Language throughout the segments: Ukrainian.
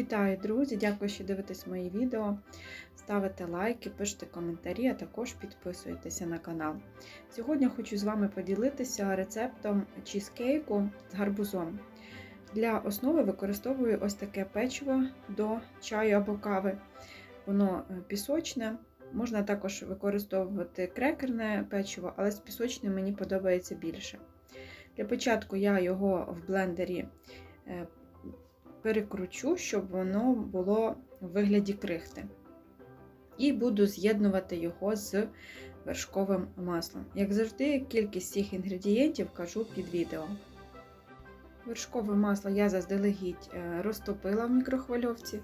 Вітаю, друзі! Дякую, що дивитесь мої відео. Ставите лайки, пишете коментарі, а також підписуєтеся на канал. Сьогодні хочу з вами поділитися рецептом чізкейку з гарбузом. Для основи використовую ось таке печиво до чаю або кави. Воно е, пісочне. Можна також використовувати крекерне печиво, але з пісочним мені подобається більше. Для початку я його в блендері е, перекручу, щоб воно було в вигляді крихти. І буду з'єднувати його з вершковим маслом. Як завжди, кількість цих інгредієнтів кажу під відео. Вершкове масло я заздалегідь е, розтопила в мікрохвильовці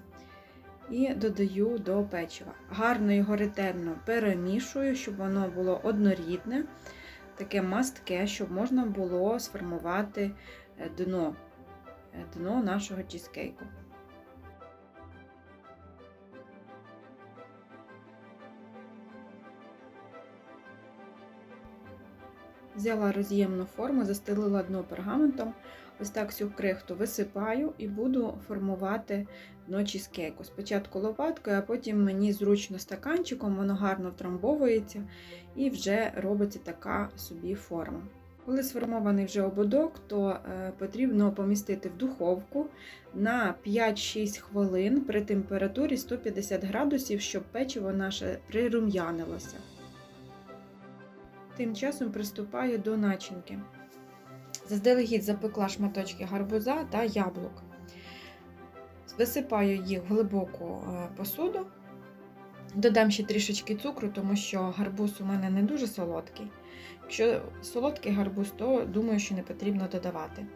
і додаю до печива. Гарно його ретельно перемішую, щоб воно було однорідне, таке мастке, щоб можна було сформувати е, дно дно нашого чізкейку. Взяла роз'ємну форму, застелила дно пергаментом, ось так всю крихту висипаю і буду формувати дно чізкейку. Спочатку лопаткою, а потім мені зручно стаканчиком, воно гарно втрамбовується і вже робиться така собі форма. Коли сформований вже ободок, то е, потрібно помістити в духовку на 5-6 хвилин при температурі 150 градусів, щоб печиво наше прирум'янилося. Тим часом приступаю до начинки. Заздалегідь запекла шматочки гарбуза та яблук. Висипаю їх в глибоку е, посуду. Додам ще трішечки цукру, тому що гарбуз у мене не дуже солодкий. Якщо солодкий гарбуз, то думаю, що не потрібно додавати.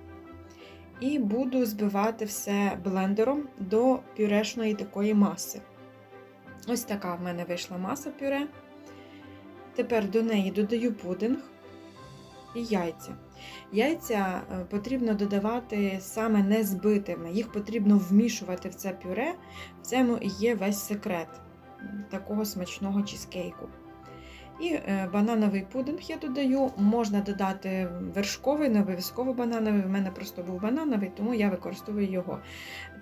І буду збивати все блендером до пюрешної такої маси. Ось така в мене вийшла маса пюре. Тепер до неї додаю пудинг і яйця. Яйця е, потрібно додавати саме не збитими, їх потрібно вмішувати в це пюре, в цьому і є весь секрет такого смачного чізкейку. І е, банановий пудинг я додаю, можна додати вершковий, не обов'язково банановий. В мене просто був банановий, тому я використовую його.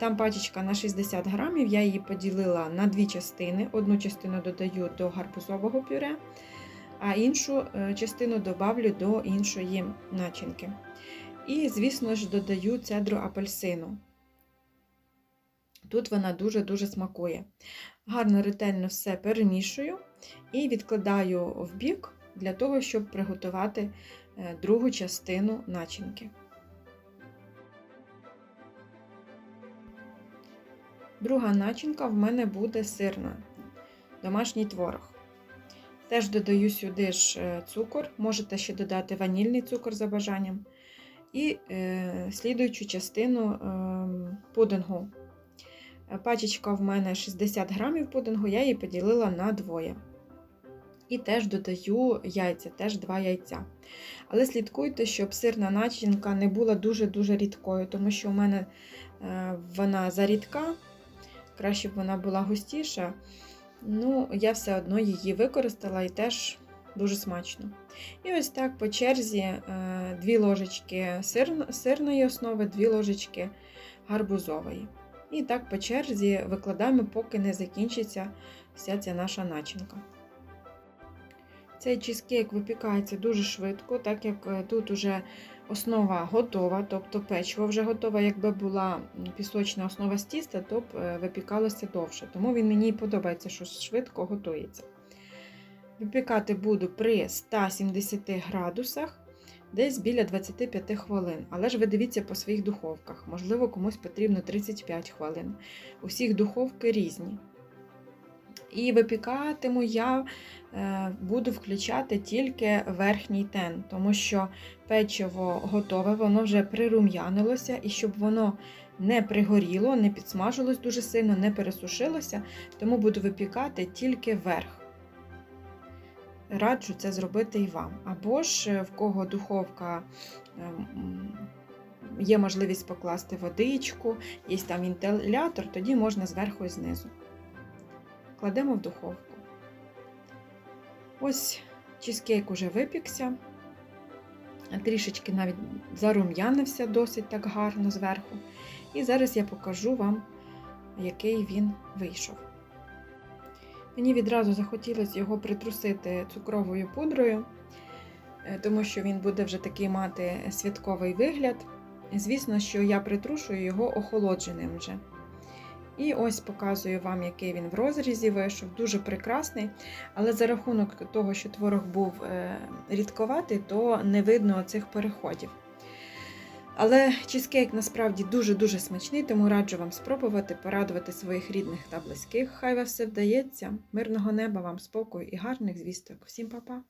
Там пачечка на 60 грамів, я її поділила на дві частини. Одну частину додаю до гарбузового пюре, а іншу е, частину додавлю до іншої начинки. І, звісно ж, додаю цедру апельсину. Тут вона дуже-дуже смакує. Гарно ретельно все перемішую і відкладаю в бік для того, щоб приготувати е, другу частину начинки. Друга начинка в мене буде сирна, домашній творог. Теж додаю сюди ж е, цукор, можете ще додати ванільний цукор за бажанням. І е, слідуючу частину е, пудингу Пачечка в мене 60 грамів пудингу, я її поділила на двоє. І теж додаю яйця, теж два яйця. Але слідкуйте, щоб сирна начинка не була дуже-дуже рідкою, тому що у мене е, вона зарідка, краще б вона була густіша. Ну, я все одно її використала і теж дуже смачно. І ось так по черзі е, дві ложечки сирної основи, дві ложечки гарбузової. І так по черзі викладаємо, поки не закінчиться вся ця наша начинка. Цей чизкейк випікається дуже швидко, так як е, тут вже основа готова, тобто печиво вже готове. Якби була пісочна основа з тіста, то б е, випікалося довше. Тому він мені подобається, що швидко готується. Випікати буду при 170 градусах десь біля 25 хвилин. Але ж ви дивіться по своїх духовках. Можливо, комусь потрібно 35 хвилин. Усіх духовки різні. І випікатиму я е, буду включати тільки верхній тен, тому що печиво готове, воно вже прирум'янилося, і щоб воно не пригоріло, не підсмажилось дуже сильно, не пересушилося, тому буду випікати тільки верх раджу це зробити і вам. Або ж е, в кого духовка ем, є можливість покласти водичку, є там вентилятор, тоді можна зверху і знизу. Кладемо в духовку. Ось чизкейк уже випікся, трішечки навіть зарум'янився досить так гарно зверху. І зараз я покажу вам який він вийшов. Мені відразу захотілося його притрусити цукровою пудрою, е, тому що він буде вже такий мати святковий вигляд. Звісно, що я притрушую його охолодженим вже. І ось показую вам, який він в розрізі вийшов. Дуже прекрасний. Але за рахунок того, що творог був е, рідковатий, то не видно цих переходів. Але чизкейк насправді дуже-дуже смачний, тому раджу вам спробувати порадувати своїх рідних та близьких. Хай вас все вдається. Мирного неба вам спокою і гарних звісток. Всім па-па!